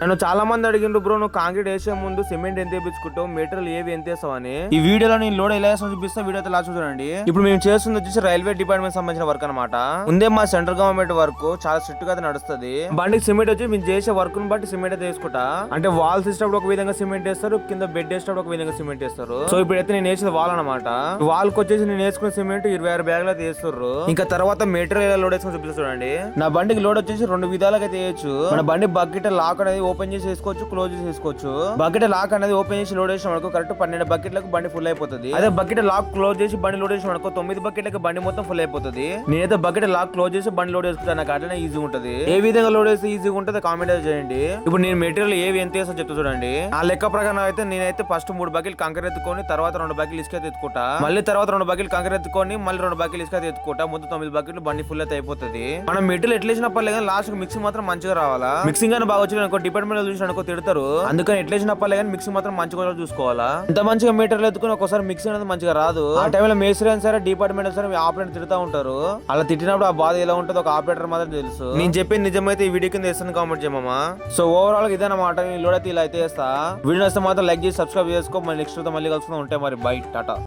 నన్ను చాలా మంది అడిగిండ్రు బ్రో నువ్వు కాంక్రీట్ వేసే ముందు సిమెంట్ ఎంత వేపించుకుంటావు? మెటీరియల్ ఏవి ఎంత వేస్తావు అని ఈ వీడియోలో నేను లోడ్ ఎలా వేస్తాను చూపిస్తా వీడియో అయితే లాస్ట్ చూడండి. ఇప్పుడు మేము చేస్తుంది వచ్చేసి రైల్వే డిపార్ట్మెంట్ సంబంధించిన వర్క్ అనమాట ముందే మా సెంట్రల్ గవర్నమెంట్ వర్క్ చాలా స్ట్రిక్ట్గా అయితే నడుస్తుంది. బండికి సిమెంట్ వచ్చి మేము చేసే వర్క్ను బట్టి సిమెంట్ అయితే వేసుకుంటా. అంటే వాల్స్ వేసేటప్పుడు ఒక విధంగా సిమెంట్ వేస్తారు కింద బెడ్ వేసేటప్పుడు ఒక విధంగా సిమెంట్ వేస్తారు. సో ఇప్పుడు అయితే నేను వేసేది వాల్ అనమాట వాల్కి వచ్చేసి నేను వేసుకున్న సిమెంట్ ఇరవై ఆరు బ్యాగులు అయితే వేస్తారు ఇంకా తర్వాత మెటీరియల్ లోడ్ వేసుకుని చూపిస్తా చూడండి. నా బండికి లోడ్ వచ్చేసి రెండు విధాలుగా అయితే వేయచ్చు. మన బండి బకెట్ లాక్ అనేది ఓపెన్ చేసి వేసుకోవచ్చు క్లోజ్ చేసి వేసుకోవచ్చు. బకెట్ లాక్ అనేది ఓపెన్ చేసి లోడ్ చేసిన మనకు కరెక్ట్ పన్నెండు బకెట్లకు బండి ఫుల్ అయిపోతుంది. అదే బకెట్ లాక్ క్లోజ్ చేసి బండి లోడ్ చేసిన మనకు తొమ్మిది బకెట్లకు బండి మొత్తం ఫుల్ అయిపోతుంది. నేనైతే బకెట్ లాక్ క్లోజ్ చేసి బండి లోడ్ చేసుకుంటాను నాకు అట్లనే ఈజీ ఉంటది. ఏ విధంగా లోడ్ చేస్తే ఈజీగా ఉంటుంది కామెంట్ చేయండి. ఇప్పుడు నేను మెటీరియల్ ఏవి ఎంత వేస్తా చెప్తా చూడండి. ఆ లెక్క ప్రకారం అయితే నేనైతే ఫస్ట్ మూడు బకెట్లు కంకర ఎత్తుకొని తర్వాత రెండు బకెట్లు ఇసుక ఎత్తుకుంటా. మళ్ళీ తర్వాత రెండు బకెట్లు కంకర ఎత్తుకొని మళ్ళీ రెండు బకెట్లు ఇసుక ఎత్తుకుంటా. ముందు తొమ్మిది బకెట్లు బండి ఫుల్ అయితే అయిపోతుంది. మనం మెటీరియల్ ఎట్లా పర్లేదు లాస్ట్ మిక్సింగ్ మాత్రం మంచిగా రావాలా? మిక్సింగ్ అని బాగా వచ్చి అనుకో డిపార్ట్మెంట్ చూసి అనుకో తిడతారు. అందుకని ఎట్లా వేసినా కానీ మిక్సింగ్ మాత్రం మంచిగా చూసుకోవాలా? ఇంత మంచిగా మీటర్లు ఎత్తుకుని ఒకసారి మిక్సింగ్ అనేది మంచిగా రాదు. ఆ టైంలో మేస్త్రి అయినా సరే డిపార్ట్మెంట్ సరే ఆపరేటర్ తిడతా ఉంటారు. అలా తిట్టినప్పుడు ఆ బాధ ఎలా ఉంటుందో ఒక ఆపరేటర్ మాత్రం తెలుసు. నేను చెప్పింది నిజమైతే ఈ వీడియో కింద వేస్తాను కామెంట్ చేయమమ్మా. సో ఓవరాల్గా ఇదన్నమాట నేను లోడ్ అయితే ఇలా అయితే వేస్తా వీడియో వస్తే మాత్రం లైక్ చేసి సబ్స్క్రైబ్ చేసుకో. మళ్ళీ నెక్స్ట్ మళ్ళీ కలుసుకుందాం. ఉంటే మరి. బై టాటా